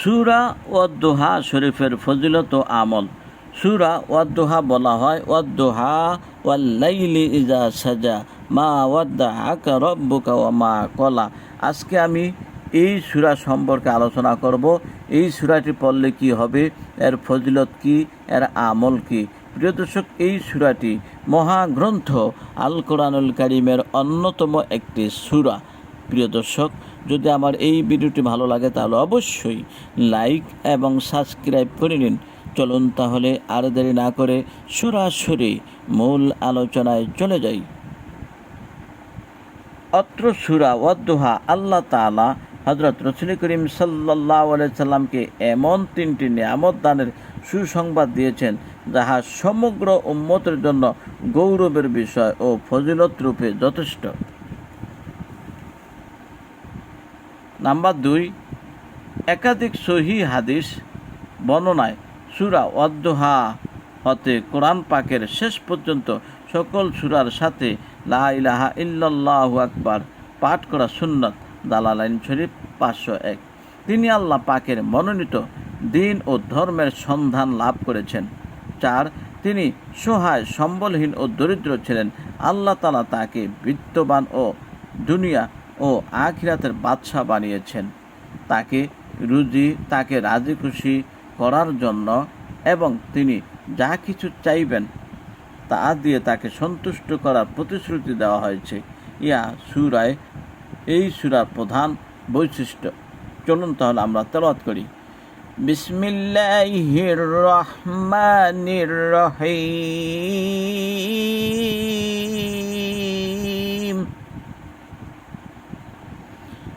সুরা ওয়াদ্দোহা শরীফের ফজিলত আমল। সুরা ওয়াদ্দোহা বলা হয়, ওয়াদ্দোহা ওয়াল্লাইলি ইজা সাজা, মা ওয়াদ্দা আকা রব্বুকা ওয়া মা কলা। আজকে আমি এই সুরা সম্পর্কে আলোচনা করব। এই সুরাটি পড়লে কি হবে, এর ফজিলত কি, এর আমল কি? প্রিয় দর্শক, এই সুরাটি মহাগ্রন্থ আল কোরআনুল কারিমের অন্যতম একটি সুরা। প্রিয় দর্শক, যদি আমার এই ভিডিওটি ভালো লাগে, তাহলে অবশ্যই লাইক এবং সাবস্ক্রাইব করে নিন। চলুন তাহলে আর দেরি না করে সরাসরি মূল আলোচনায় চলে যাই। অত্র সুরা ওয়াদ্দোহা, আল্লাহ তাআলা হজরত রসুল করিম সাল্লাহ সাল্লামকে এমন তিনটি নিয়ামত দানের সুসংবাদ দিয়েছেন, যাহা সমগ্র উম্মতের জন্য গৌরবের বিষয় ও ফজিলত রূপে যথেষ্ট। নাম্বার দুই, একাধিক সহি হাদিস বর্ণনায় সুরা ওয়াদ্দোহা হতে কোরআন পাকের শেষ পর্যন্ত সকল সুরার সাথে লা ইলাহা ইল্লাল্লাহু আকবার পাঠ করা সুন্নত দালালাইন শরীফ পাঁচশো এক। তিনি আল্লাহ পাকের মনোনীত দিন ও ধর্মের সন্ধান লাভ করেছেন। চার, তিনি সহায়, সম্বলহীন ও দরিদ্র ছিলেন। আল্লাহ তালা তাকে বিত্তবান ও দুনিয়া ও আখিরাতের বাদশাহ বানিয়েছেন। তাকে রুজি, তাকে রাজি খুশি করার জন্য এবং তিনি যা কিছু চাইবেন তা দিয়ে তাকে সন্তুষ্ট করার প্রতিশ্রুতি দেওয়া হয়েছে। ইয়া সুরায়, এই সুরার প্রধান বৈশিষ্ট্য। চলুন তাহলে আমরা তেলাওয়াত করি। বিসমিল্লাহির রহমানির রহিম।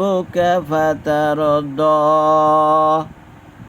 ربك فترضى